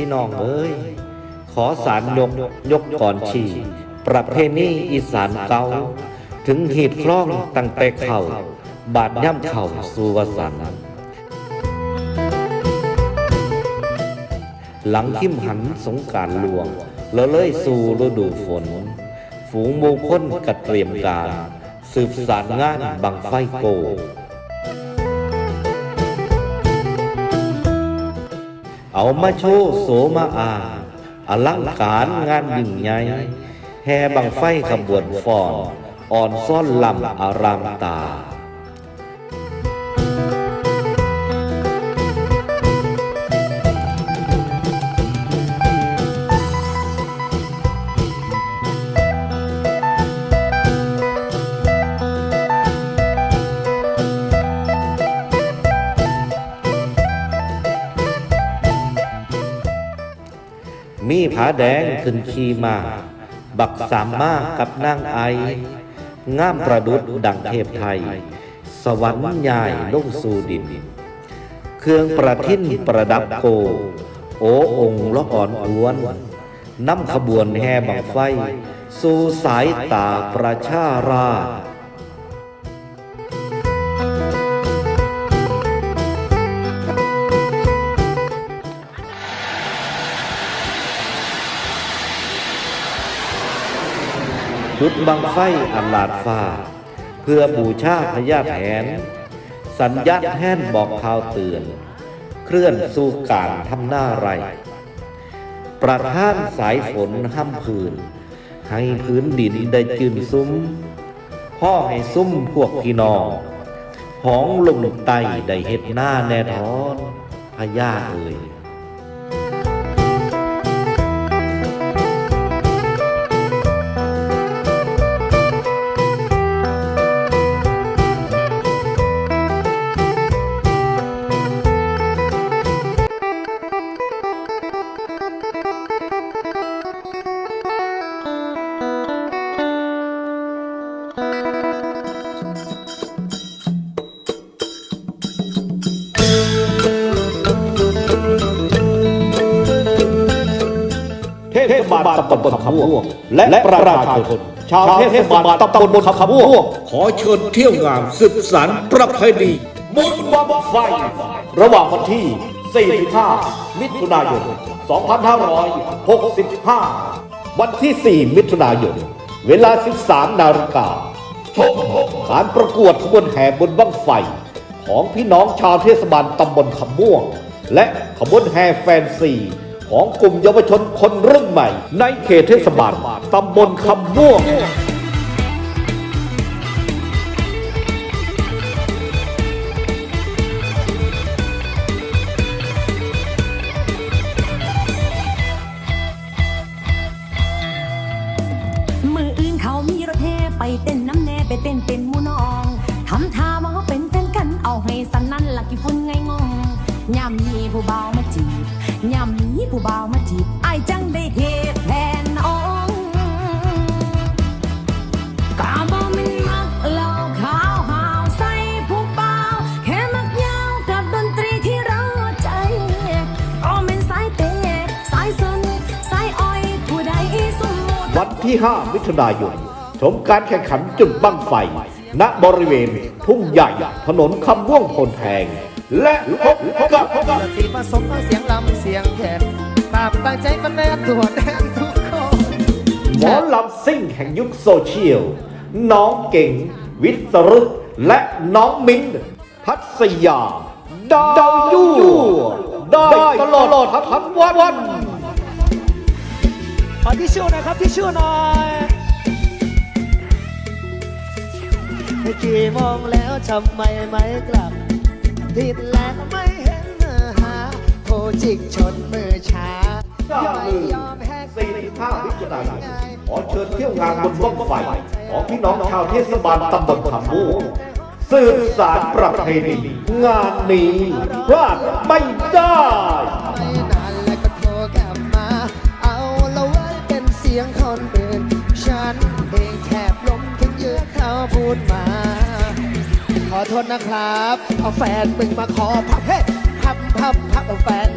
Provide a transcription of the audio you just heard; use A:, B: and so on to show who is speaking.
A: ี่น้องเอ้ย ขอสารยกยกก่อนชีประเพณีอีสานเก่าถึงหีดคล้องตั้งแต่เข่า บาดย่ำเข่าสู่วสันหลังขิมหันสงการหลวง แล้วเลยสู่ฤดูฝน ฝูงหมูค้นกระเตรียมการ สืบสารงานบังไฟโก เอามาโชว์โสมาอาอลังการงานยิ่งใหญ่แห่บังไฟขบวนฟอนอ่อนซ่อนลำอารามตา มีผาแดงขึ้นขีมา บักสามมากับนางไอ งามประดุดดังเทพไทย สวรรค์ใหญ่ลงสู่ดิน เครื่องประทินประดับโก โอองค์ละอ่อนอวนนำขบวนแห่บังไฟ สู่สายตาประชาราษ จุดบังไฟอันลาดฟ้า เพื่อบูชาพญาแถนสัญญาณแห่นบอกข่าวเตือน เคลื่อนสู่การทำหน้าไร ประท่านสายฝนห้ำพื้นให้พื้นดินได้จืนซุ้ม พ่อให้ซุ้มพวกพี่น้องหองลงไตได้เห็ดหน้าแน่ทอนพญาเอ่ย
B: เทศบาลตำบลคำม่วงและประชาชนชาวเทศบาลตำบลคำม่วงขอเชิญเที่ยวงานสืบสารประเพณีมุนบังไฟ ระหว่างวันที่ 4-5 มิถุนายน 2565 วันที่ 4 มิถุนายน เวลา 13 นาฬิกาชมการประกวดขบวนแห่บนบังไฟ ของพี่น้องชาวเทศบาลตำบลคำม่วง และขบวนแห่แฟนซี ของกลุ่มเยาวชนคนรุ่นใหม่ ในเขตเทศบาลตำบลคำม่วง
C: มืออื่นเขามีรถแห่ไปเต้นน้ำแน่ไปเต้นเป็นมูน้องทำท่าว่าเขาเป็นแฟนกันเอาให้สนั่นละกี่ฝุ่นไงงงยามมีผู้เบาวมาจีบ ผู้บ่าวมาจีบไอ้ายจังได้เทแทนน้องกาบ่แมันมักเหล่าขาวหาวใส่ผู้บ่าวแค่มักยาวกับดนตรีที่เราใจก็เป็นสายเตะสายสนสายอ้อยผู้ใดสมมุติ
B: วันที่ 5 มิถุนายนชมการแข่งขันจุดบั้งไฟ ณบริเวณ ทุ่งใหญ่ ถนนคำม่วงพลแพงและพบกับ
D: สติผสมเอาเสียงลำเสียงแขน ตามตั้งใจกันแน่ตัวแทนทุกคน
B: หมอลำซิ่งแห่งยุคโซเชียล น้องเก่ง วิศรุตและน้องมิ้นท์พัศยา ดาวยั่วได้ตลอดทั้งวัน
D: ขอที่ชูหน่อยครับที่ชูหน่อยให้กี่โมงแล้วทำไมไม่กลับทิดแล้วไม่เห็นหาโคจิกชนมือช้า
B: อ ย่าลืม45มิถุนายนขอเชิญเที่ยวงานบนบ้องไฟของพี่น้องชาวเทศบาลตำบลคำม่วงสืบสารประเพณีงานนี้พลาดไม่ได้
D: เสียงคนอื่นฉันเองแทบล้มถึงยือกเขาพูดมา ขอโทษนะครับ เอาแฟนมึงมาขอพับเฮ้พับพับพับเอาแฟน